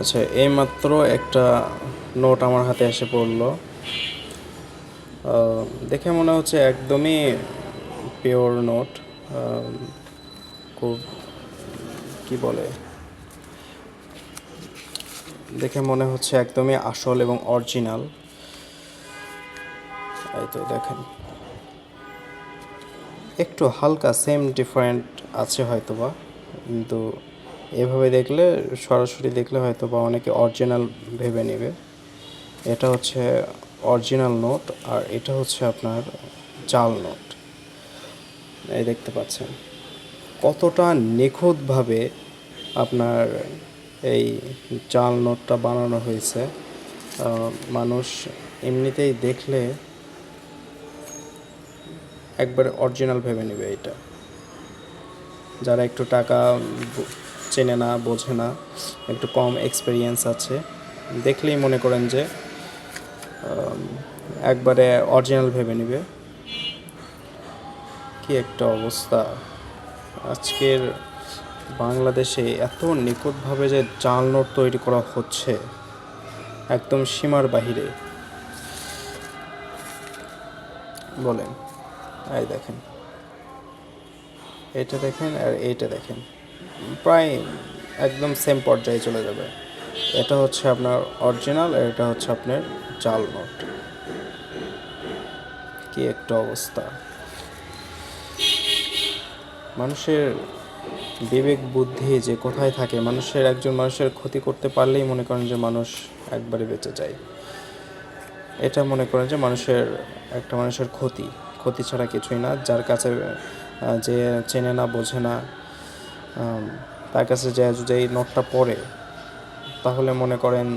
আচ্ছা এইমাত্র একটা নোট আমার হাতে এসে পড়ল। দেখে মনে হচ্ছে একদমই পিওর নোট খুব কি বলে? দেখে মনে হচ্ছে একদমই আসল এবং অরিজিনাল এই তো দেখেন। একটু হালকা সেম ডিফারেন্ট আছে হয়তোবা, কিন্তু এভাবে দেখলে, সরাসরি দেখলে হয়তো বা অনেকে অরিজিনাল ভেবে নেবে। এটা হচ্ছে অরিজিনাল নোট আর এটা হচ্ছে আপনার জাল নোট এই দেখতে পাচ্ছেন। কতটা নিখুঁতভাবে আপনার এই জাল নোটটা বানানো হয়েছে। মানুষ এমনিতেই দেখলে একবার অরিজিনাল ভেবে নেবে এটা। যারা একটু টাকা চেনে না, বোঝে না, একটু কম এক্সপিরিয়েন্স আছে। দেখলেই মনে করেন যে একবারে অরিজিনাল ভেবে নেবে। কি একটা অবস্থা। আজকের বাংলাদেশে এত নিখুঁতভাবে যে জাল নোট তৈরি করা হচ্ছে, একদম সীমার বাহিরে। বলেন, এই দেখেন। এটা দেখেন আর এইটা দেখেন। প্রায় একদম সেম পর্যায়ে চলে যাবে। এটা হচ্ছে আপনার অরিজিনাল আর এটা হচ্ছে আপনার জাল নোট। কি একটা অবস্থা। মানুষের বিবেক, বুদ্ধি যে কোথায় থাকে, মানুষের একজন মানুষের ক্ষতি করতে পারলেই মনে করেন যে মানুষ একবারে বেঁচে যায়। এটা মনে করেন যে মানুষের, একটা মানুষের ক্ষতি। ক্ষতি ছাড়া কিছুই না। যার কাছে যে চেনে না, বোঝে না তার কাছে যায় যদি এই নোটটা পড়ে, তাহলে মনে করেন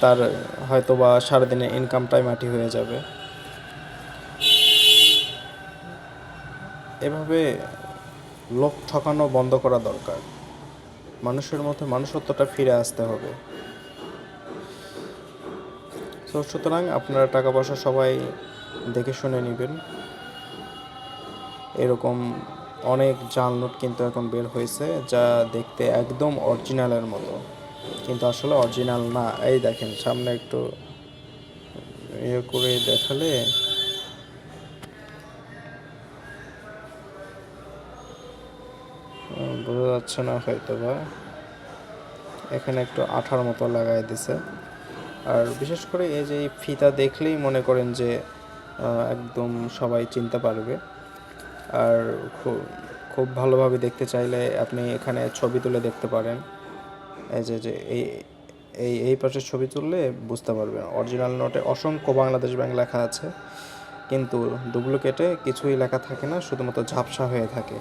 তার হয়তো বা সারাদিনের ইনকামটাই মাটি হয়ে যাবে। এভাবে লোক ঠকানো বন্ধ করা দরকার। মানুষের মধ্যে মানুষত্বটা ফিরে আসতে হবে। তো সুতরাং আপনারা টাকা পয়সা সবাই দেখে শুনে নেবেন। এরকম অনেক জাল নোট কিন্তু এখন বের হয়েছে, যা দেখতে একদম অরিজিনালের মতো। কিন্তু আসলে অরিজিনাল না। এই দেখেন, সামনে একটু ইয়ে করে দেখালে। বোঝা যাচ্ছে না হয়তো বা। এখানে একটু আঠার মতো লাগাই দিছে। আর বিশেষ করে এই যে ফিতা দেখলেই মনে করেন যে একদম সবাই চিনতে পারবে। আর খুব খুব ভালোভাবে দেখতে চাইলে আপনি এখানে ছবি তুলে দেখতে পারেন। এই যে যে, এই এই এই পাশে ছবি তুললে বুঝতে পারবেন। অরিজিনাল নোটে অসংখ্য বাংলাদেশ ব্যাংক লেখা আছে, কিন্তু ডুপ্লিকেটে কিছুই লেখা থাকে না, শুধুমাত্র ঝাপসা হয়ে থাকে।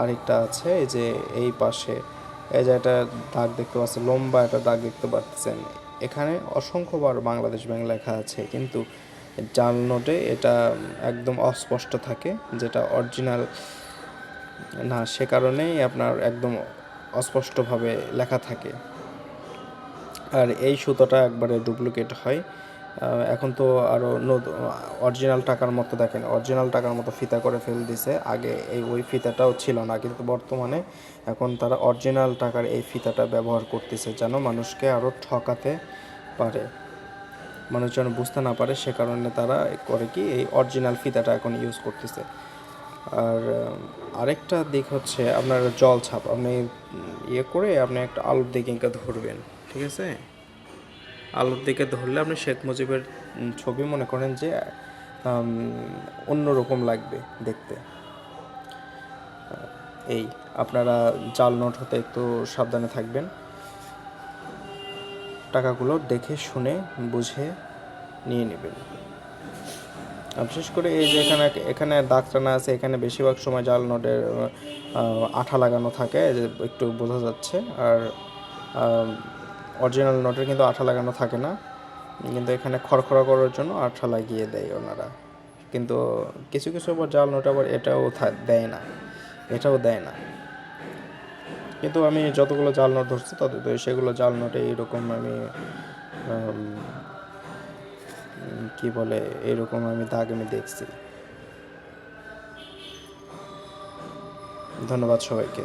আরেকটা আছে, এই যে, এই পাশে, এই যে, একটা দাগ দেখতে পাচ্ছেন, লম্বা একটা দাগ দেখতে পাচ্ছেন। এখানে অসংখ্যবার বাংলাদেশ ব্যাংক লেখা আছে, কিন্তু জাল নোটে এটা একদম অস্পষ্ট থাকে, যেটা অরিজিনাল, না, সে কারণেই আপনার একদম অস্পষ্টভাবে লেখা থাকে। আর এই সুতোটা একবারে ডুপ্লিকেট হয়। এখন তো আরও অরিজিনাল টাকার মতো দেখেন, অরিজিনাল টাকার মতো ফিতা করে ফেল দিছে। আগে এই ওই ফিতাটাও ছিল না, কিন্তু বর্তমানে এখন তারা অরিজিনাল টাকার এই ফিতাটা ব্যবহার করতেছে, যেন মানুষকে আরও ঠকাতে পারে। মানুষ যেন বুঝতে না পারে, সে কারণে তারা করে কি এই অরিজিনাল ফিতাটা এখন ইউজ করতেছে। আর আরেকটা দিক হচ্ছে আপনার জল ছাপ। আপনি ইয়ে করে আপনি একটা আলুর দিকে ইঙ্কা ধরবেন, ঠিক আছে? আলুর দিকে ধরলে আপনি শেখ মুজিবের ছবি মনে করেন যে অন্যরকম লাগবে দেখতে। এই, আপনারা জাল নোট হতে একটু সাবধানে থাকবেন। টাকাগুলো দেখে শুনে বুঝে নিয়ে নেবেন। বিশেষ করে এই যে এখানে এখানে দাগ টানা আছে, এখানে বেশিরভাগ সময় জাল নোটের আঠা লাগানো থাকে একটু বোঝা যাচ্ছে। আর অরিজিনাল নোটের কিন্তু আঠা লাগানো থাকে না, কিন্তু এখানে খড়খড়া করার জন্য আঠা লাগিয়ে দেয় ওনারা। কিন্তু কিছু কিছু আবার জাল নোট আবার এটাও দেয় না, এটাও দেয় না। কিন্তু আমি যতগুলো জাল নোট ধরছি তত তো সেগুলো জাল নোটে এইরকম আমি কি বলে এরকম আমি দাগ আমি দেখছি। ধন্যবাদ সবাইকে।